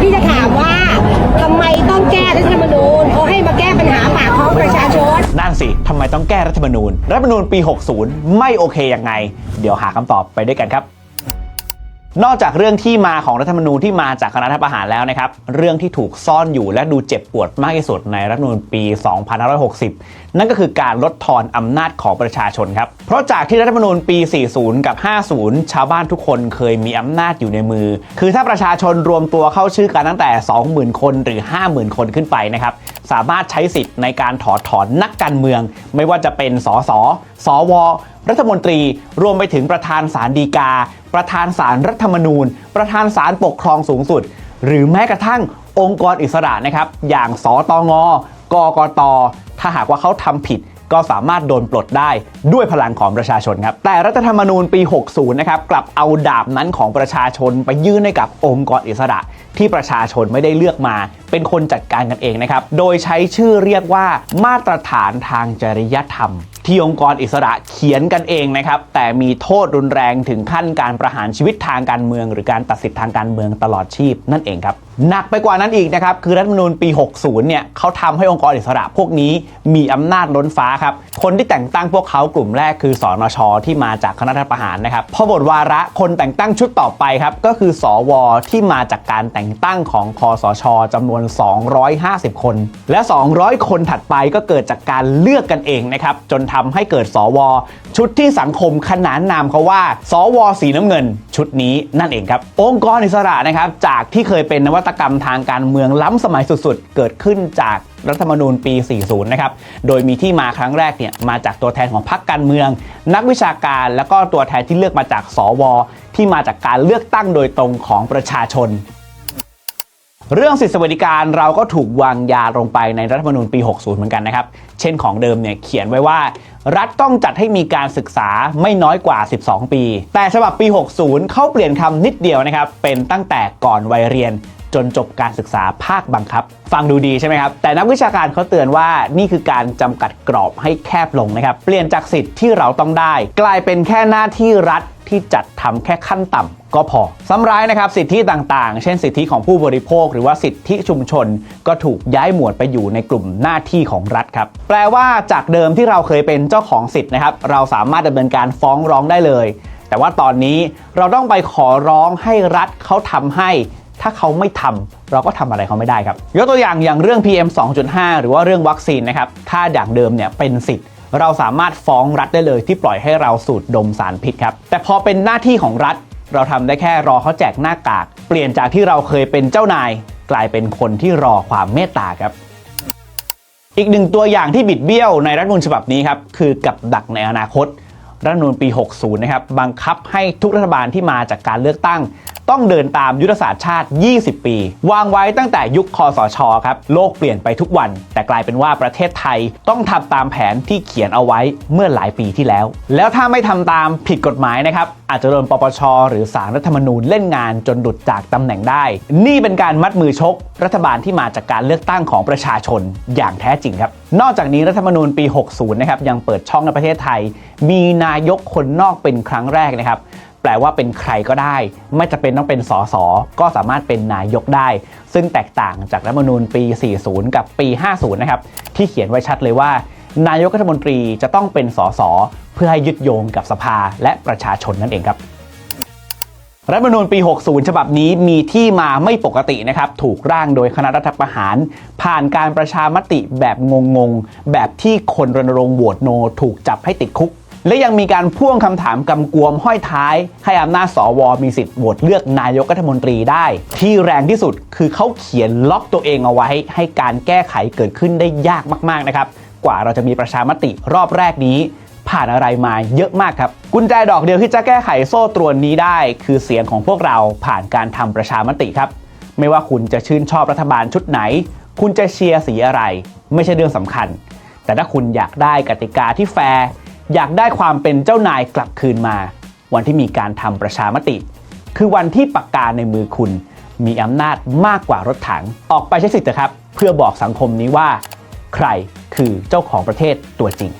พี่จะถามว่าทำไมต้องแก้รัฐธรรมนูญเขาให้มาแก้ปัญหาปากท้องประชาชน นั่นสิทำไมต้องแก้รัฐธรรมนูญ รัฐธรรมนูญปี 60 ไม่โอเคยังไง เดี๋ยวหาคำตอบไปด้วยกันครับ นอกจากเรื่องที่มาของรัฐธรรมนูญที่มาจากคณะรัฐประหารแล้วนะครับ เรื่องที่ถูกซ่อนอยู่และดูเจ็บปวดมากที่สุดในรัฐธรรมนูญปี 2560 นั่นก็คือการลดทอนอำนาจของประชาชนครับ เพราะจากที่รัฐธรรมนูญปี 40 กับ 50 ชาวบ้านทุกคนเคยมีอำนาจอยู่ในมือ คือถ้าประชาชนรวมตัวเข้าชื่อกันตั้งแต่ 20,000 คนหรือ 50,000 คนขึ้นไปนะครับสามารถใช้สิทธิ์ในการถอดถอนนักการเมือง ไม่ว่าจะเป็นสสสวรัฐมนตรีรวมไปถึงประธานศาลฎีกา ประธานศาลรรัฐธรรมนูญ ประธานศาลปกครองสูงสุด หรือแม้กระทั่งองค์กรอิสระนะครับ อย่างสตงกกต ถ้าหากว่าเขาทำผิดก็สามารถโดนปลดได้ด้วยพลังของประชาชนครับ แต่รัฐธรรมนูญปี 60 นะครับ กลับเอาดาบนั้นของประชาชนไปยื่นให้กับองค์กรอิสระ ที่ประชาชนไม่ได้เลือกมา เป็นคนจัดการกันเองนะครับ โดยใช้ชื่อเรียกว่ามาตรฐานทางจริยธรรม ที่องค์กรอิสระเขียนกันเองนะครับ แต่มีโทษรุนแรงถึงขั้นการประหารชีวิตทางการเมือง หรือการตัดสิทธิทางการเมืองตลอดชีพนั่นเองครับหนักไปกว่านั้นอีกนะครับ คือรัฐธรรมนูญปี 60 เนี่ยเขาทำให้องค์กรอิสระพวกนี้มีอำนาจล้นฟ้าครับ คนที่แต่งตั้งพวกเขากลุ่มแรกคือสอนชที่มาจากคณะรัฐประหารนะครับพอหมดวาระคนแต่งตั้งชุดต่อไปครับก็คือสวที่มาจากการแต่งตั้งของคอสชจำนวน 250 คน และ 200 คนถัดไปก็เกิดจากการเลือกกันเองนะครับจนทำให้เกิดสว ชุดที่สังคมขนานนามเขาว่า สว สีน้ำเงิน ชุดนี้นั่นเองครับ องค์กรอิสระนะครับจากที่เคยเป็นนวัตกรรมทางการเมืองล้ำสมัยสุดๆ เกิดขึ้นจากรัฐธรรมนูญปี 40 นะครับ โดยมีที่มาครั้งแรกเนี่ยมาจากตัวแทนของพรรคการเมือง นักวิชาการแล้วก็ตัวแทนที่เลือกมาจากสว ที่มาจากการเลือกตั้งโดยตรงของประชาชน เรื่องสิทธิสวัสดิการเราก็ถูกวางยาลงไปในรัฐธรรมนูญปี 60 เหมือนกันนะครับ เช่นของเดิมเนี่ยเขียนไว้ว่า รัฐต้องจัดให้มีการศึกษาไม่น้อยกว่า 12 ปี แต่ฉบับปี 60 เขาเปลี่ยนคำนิดเดียวนะครับ เป็นตั้งแต่ก่อนวัยเรียนจนจบการศึกษาภาคบังคับ ฟังดูดีใช่ไหมครับ แต่นักวิชาการเขาเตือนว่านี่คือการจำกัดกรอบให้แคบลงนะครับ เปลี่ยนจากสิทธิ์ที่เราต้องได้ กลายเป็นแค่หน้าที่รัฐ ที่จัดทำแค่ขั้นต่ำก็พอซ้ำร้ายนะครับสิทธิต่างๆ เช่นสิทธิของผู้บริโภค หรือว่าสิทธิชุมชน ก็ถูกย้ายหมวดไปอยู่ในกลุ่มหน้าที่ของรัฐครับแปลว่าจากเดิมที่เราเคยเป็นเจ้าของสิทธิ์นะครับเราสามารถดำเนินการฟ้องร้องได้เลย แต่ว่าตอนนี้เราต้องไปขอร้องให้รัฐเขาทำให้ ถ้าเขาไม่ทำเราก็ทำอะไรเขาไม่ได้ครับยกตัวอย่างอย่างเรื่อง PM 2.5 หรือว่าเรื่องวัคซีนนะครับถ้าอย่างเดิมเนี่ยเป็นสิทธิ์ เราสามารถฟ้องรัฐได้เลยที่ปล่อยให้เราสูดดมสารพิษครับ แต่พอเป็นหน้าที่ของรัฐ เราทำได้แค่รอเขาแจกหน้ากาก เปลี่ยนจากที่เราเคยเป็นเจ้านาย กลายเป็นคนที่รอความเมตตาครับอีกหนึ่งตัวอย่างที่บิดเบี้ยวในรัฐมนูญฉบับนี้ครับคือกับดักในอนาคต รัฐมนูญปี 60 นะครับบังคับให้ทุกรัฐบาลที่มาจากการเลือกตั้ง ต้องเดินตามยุทธศาสตร์ชาติ 20 ปี วางไว้ตั้งแต่ยุคคอสชครับโลกเปลี่ยนไปทุกวัน แต่กลายเป็นว่าประเทศไทยต้องทำตามแผนที่เขียนเอาไว้เมื่อหลายปีที่แล้ว แล้วถ้าไม่ทำตามผิดกฎหมายนะครับอาจจะโดนปปชหรือสารรัฐธรรมนูญเล่นงานจนหลุดจากตำแหน่งได้ นี่เป็นการมัดมือชก รัฐบาลที่มาจากการเลือกตั้งของประชาชนอย่างแท้จริงครับ นอกจากนี้รัฐธรรมนูญปี 60 นะครับยังเปิดช่องในประเทศไทย มีนายกคนนอกเป็นครั้งแรกนะครับ แปลว่าเป็นใครก็ได้ ไม่จะเป็นต้องเป็นสสก็สามารถเป็นนายกได้ ซึ่งแตกต่างจากรัฐมนูญปี 40 กับปี 50 นะครับ ที่เขียนไว้ชัดเลยว่า นายกรัฐมนตรีจะต้องเป็นสสเพื่อให้ยึดโยงกับสภาและประชาชนนั่นเองครับรัฐมนูญปี 60 ฉบับนี้มีที่มาไม่ปกตินะครับ ถูกร่างโดยคณะรัฐประหาร ผ่านการประชามติแบบงงๆ แบบที่คนรณรงค์โหวตโน ถูกจับให้ติดคุก และยังมีการพ่วงคำถามกำกวมห้อยท้าย ให้อำนาจสวมีสิทธิ์โหวตเลือกนายกรัฐมนตรีได้ ที่แรงที่สุดคือเขาเขียนล็อกตัวเองเอาไว้ ให้การแก้ไขเกิดขึ้นได้ยากมากๆนะครับกว่าเราจะมีประชามติรอบแรกนี้ ผ่านอะไรมาเยอะมากครับ กุญแจดอกเดียวที่จะแก้ไขโซ่ตรวนนี้ได้ คือเสียงของพวกเราผ่านการทำประชามติครับ ไม่ว่าคุณจะชื่นชอบรัฐบาลชุดไหน คุณจะเชียร์สีอะไร ไม่ใช่เรื่องสำคัญ แต่ถ้าคุณอยากได้กติกาที่แฟร์ อยากได้ความเป็นเจ้านายกลับคืนมา วันที่มีการทำประชามติ คือวันที่ปากกาในมือคุณ มีอำนาจมากกว่ารถถัง ออกไปใช้สิทธิ์เถอะครับ เพื่อบอกสังคมนี้ว่า ใครคือเจ้าของประเทศตัวจริง